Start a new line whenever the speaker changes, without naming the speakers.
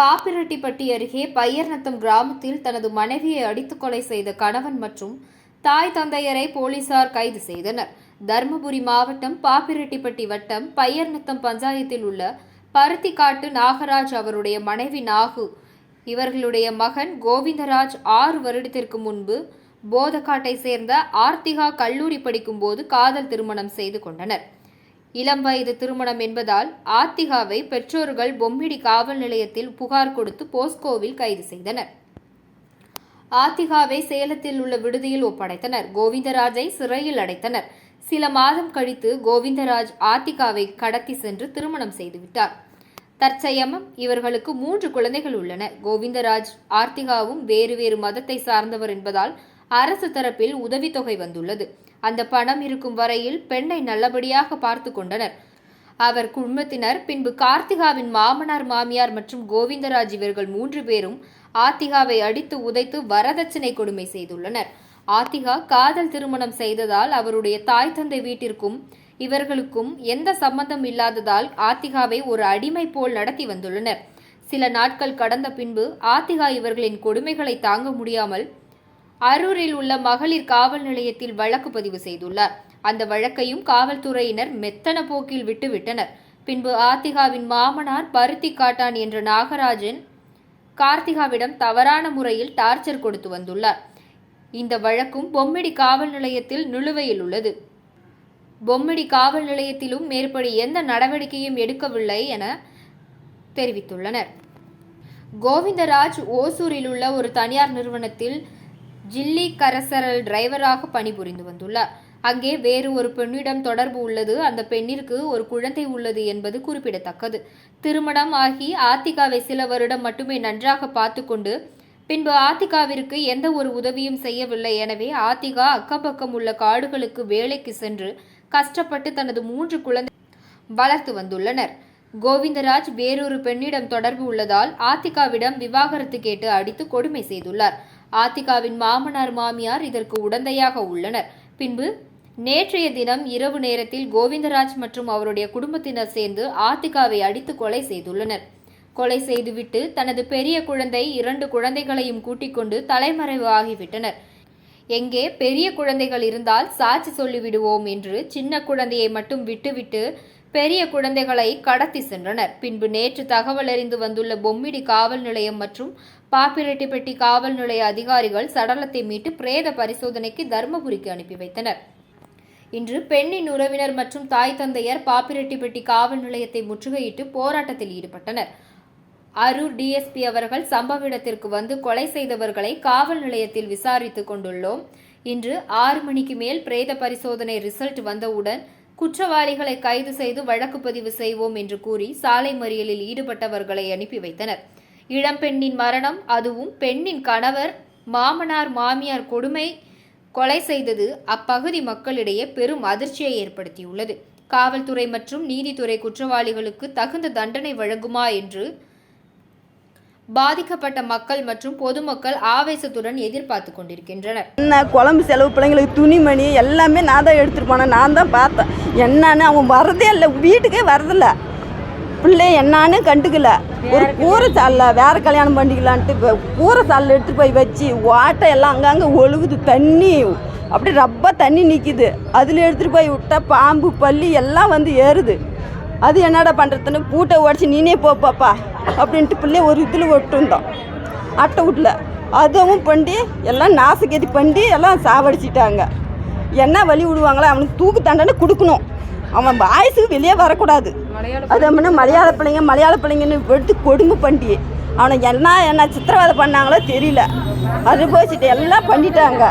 பாப்பிரெட்டிப்பட்டி அருகே பையர்நத்தம் கிராமத்தில் தனது மனைவியை அடித்து கொலை செய்த கணவன் மற்றும் தாய் தந்தையரை போலீசார் கைது செய்தனர். தருமபுரி மாவட்டம் பாப்பிரெட்டிப்பட்டி வட்டம் பையர்நத்தம் பஞ்சாயத்தில் உள்ள பருத்திக்காட்டு நாகராஜ் அவருடைய மனைவி நாகு. இவர்களுடைய மகன் கோவிந்தராஜ் ஆறு வருடத்திற்கு முன்பு போதக்காட்டை சேர்ந்த ஆர்த்திகா கல்லூரி படிக்கும்போது காதல் திருமணம் செய்து கொண்டனர். இளம் வயது திருமணம் என்பதால் ஆத்திகாவை பெற்றோர்கள் பொம்மிடி காவல் நிலையத்தில் புகார் கொடுத்து போஸ்கோவில் கைது செய்தனர். ஆத்திகாவை சேலத்தில் உள்ள விடுதியில் ஒப்படைத்தனர். கோவிந்தராஜை சிறையில் அடைத்தனர். சில மாதம் கழித்து கோவிந்தராஜ் ஆத்திகாவை கடத்தி சென்று திருமணம் செய்துவிட்டார். தற்சயமம் இவர்களுக்கு மூன்று குழந்தைகள் உள்ளன. கோவிந்தராஜ் ஆர்த்திகாவும் வேறு வேறு மதத்தை சார்ந்தவர் என்பதால் அரசு தரப்பில் உதவித்தொகை வந்துள்ளது. அந்த பணம் இருக்கும் வரையில் பெண்ணை நல்லபடியாக பார்த்து கொண்டனர். அவர் குடும்பத்தினர் பின்பு கார்த்திகாவின் மாமனார் மாமியார் மற்றும் கோவிந்தராஜ் இவர்கள் மூன்று பேரும் ஆத்திகாவை அடித்து உதைத்து வரதட்சணை கொடுமை செய்துள்ளனர். ஆத்திகா காதல் திருமணம் செய்ததால் அவருடைய தாய் தந்தை வீட்டிற்கும் இவர்களுக்கும் எந்த சம்பந்தம் இல்லாததால் ஆத்திகாவை ஒரு அடிமை போல் நடத்தி வந்துள்ளனர். சில நாட்கள் கடந்த பின்பு ஆத்திகா இவர்களின் கொடுமைகளை தாங்க முடியாமல் அரூரில் உள்ள மகளிர் காவல் நிலையத்தில் வழக்கு பதிவு செய்துள்ளார். அந்த வழக்கையும் காவல்துறையினர் மெத்தன போக்கில் விட்டுவிட்டனர். பின்பு ஆத்திகாவின் மாமனார் பருத்தி காட்டான் என்ற நாகராஜன் கார்த்திகாவிடம் தவறான முறையில் டார்ச்சர் கொடுத்து வந்துள்ளார். இந்த வழக்கும் பொம்மிடி காவல் நிலையத்தில் நிலுவையில் உள்ளது. பொம்மிடி காவல் நிலையத்திலும் மேற்படி எந்த நடவடிக்கையும் எடுக்கவில்லை என தெரிவித்துள்ளனர். கோவிந்தராஜ் ஓசூரில் உள்ள ஒரு தனியார் நிறுவனத்தில் ஜில்லி கரசரல் டிரைவராக பணிபுரிந்து வந்துள்ளார். அங்கே வேறு ஒரு பெண்ணிடம் தொடர்பு உள்ளது. அந்த பெண்ணிற்கு ஒரு குழந்தை உள்ளது என்பது குறிப்பிடத்தக்கது. திருமணம் ஆகி ஆத்திகாவை சில வருடம் மட்டுமே நன்றாக பார்த்துக்கொண்டு பின்பு ஆத்திகாவிற்கு எந்த ஒரு உதவியும் செய்யவில்லை. எனவே ஆத்திகா அக்கம்பக்கம் உள்ள காடுகளுக்கு வேலைக்கு சென்று கஷ்டப்பட்டு தனது மூன்று குழந்தை வளர்த்து வந்துள்ளனர். கோவிந்தராஜ் வேறொரு பெண்ணிடம் தொடர்பு உள்ளதால் ஆத்திகாவிடம் விவாகரத்து கேட்டு அடித்து கொடுமை செய்துள்ளார். ஆத்திகாவின் மாமனார் மாமியார் இதற்கு உடந்தையாக உள்ளனர். பின்பு நேற்றைய தினம் இரவு நேரத்தில் கோவிந்தராஜ் மற்றும் அவருடைய குடும்பத்தினர் சேர்ந்து ஆத்திகாவை அடித்து கொலை செய்துள்ளனர். கொலை செய்துவிட்டு தனது பெரிய குழந்தை இரண்டு குழந்தைகளையும் கூட்டிக் கொண்டு தலைமறைவு ஆகிவிட்டனர். எங்கே பெரிய குழந்தைகள் இருந்தால் சாட்சி சொல்லிவிடுவோம் என்று சின்ன குழந்தையை மட்டும் விட்டுவிட்டு பெரிய குழந்தைகளை கடத்தி சென்றனர். பின்பு நேற்று தகவல் அறிந்து வந்துள்ள பொம்மிடி காவல் நிலையம் மற்றும் பாப்பிரெட்டிப்பட்டி காவல் நிலைய அதிகாரிகள் சடலத்தை மீட்டு பிரேத பரிசோதனைக்கு தருமபுரிக்கு அனுப்பி வைத்தனர். இன்று பெண்ணின் உறவினர் மற்றும் தாய் தந்தையர் பாப்பிரெட்டிப்பட்டி காவல் நிலையத்தை முற்றுகையிட்டு போராட்டத்தில் ஈடுபட்டனர். அரூர் டிஎஸ்பி அவர்கள் சம்பவ இடத்திற்கு வந்து கொலை செய்தவர்களை காவல் நிலையத்தில் விசாரித்துக் கொண்டுள்ளோம். இன்று ஆறு மணிக்கு மேல் பிரேத பரிசோதனை ரிசல்ட் வந்தவுடன் குற்றவாளிகளை கைது செய்து வழக்கு பதிவு செய்வோம் என்று கூறி சாலை மறியலில் ஈடுபட்டவர்களை அனுப்பி வைத்தனர். இளம்பெண்ணின் மரணம் அதுவும் பெண்ணின் கணவர் மாமனார் மாமியார் கொடுமை கொலை செய்தது அப்பகுதி மக்களிடையே பெரும் அதிர்ச்சியை ஏற்படுத்தியுள்ளது. காவல்துறை மற்றும் நீதித்துறை குற்றவாளிகளுக்கு தகுந்த தண்டனை வழங்குமா என்று பாதிக்கப்பட்ட மக்கள் மற்றும் பொதுமக்கள் ஆவேசத்துடன் எதிர்பார்த்து கொண்டிருக்கின்றனர்.
என்ன குழம்பு செலவு பிள்ளைங்களுக்கு துணிமணி எல்லாமே நான் தான் எடுத்துகிட்டு போனேன். நான் தான் பார்த்தேன். என்னன்னு அவன் வரதே இல்லை. வீட்டுக்கே வரதில்ல பிள்ளை என்னான்னு கண்டுக்கல. ஒரு கூரை சாலில் வேற கல்யாணம் பண்ணிக்கலான்ட்டு இப்போ கூரை சாலில் எடுத்துகிட்டு போய் வச்சு வாட்டை எல்லாம் அங்கங்கே ஒழுகுது. தண்ணி அப்படியே ரப்பா தண்ணி நிற்கிது அதில் எடுத்துகிட்டு போய் விட்டா பாம்பு பல்லி எல்லாம் வந்து ஏறுது. அது என்னடா பண்ணுறதுன்னு பூட்டை உடச்சி நீனே போ பாப்பா அப்படின்ட்டு பிள்ளை ஒரு இதில் விட்டுருந்தோம் அட்டை வீட்டில் அதுவும் பண்ணி எல்லாம் நாசகதி பண்ணி எல்லாம் சாவடிச்சிட்டாங்க. என்ன வழி விடுவாங்களோ அவனுக்கு தூக்கு தண்டனை கொடுக்கணும். அவன் வாய்ஸுக்கு வெளியே வரக்கூடாது. அது அப்படின்னா மலையாள பிள்ளைங்க மலையாள பிள்ளைங்கன்னு எடுத்து கொடுமை பண்ணி அவனை என்ன என்ன சித்திரவதை பண்ணாங்களோ தெரியல. அனுபவிச்சுட்டு எல்லாம் பண்ணிட்டாங்க.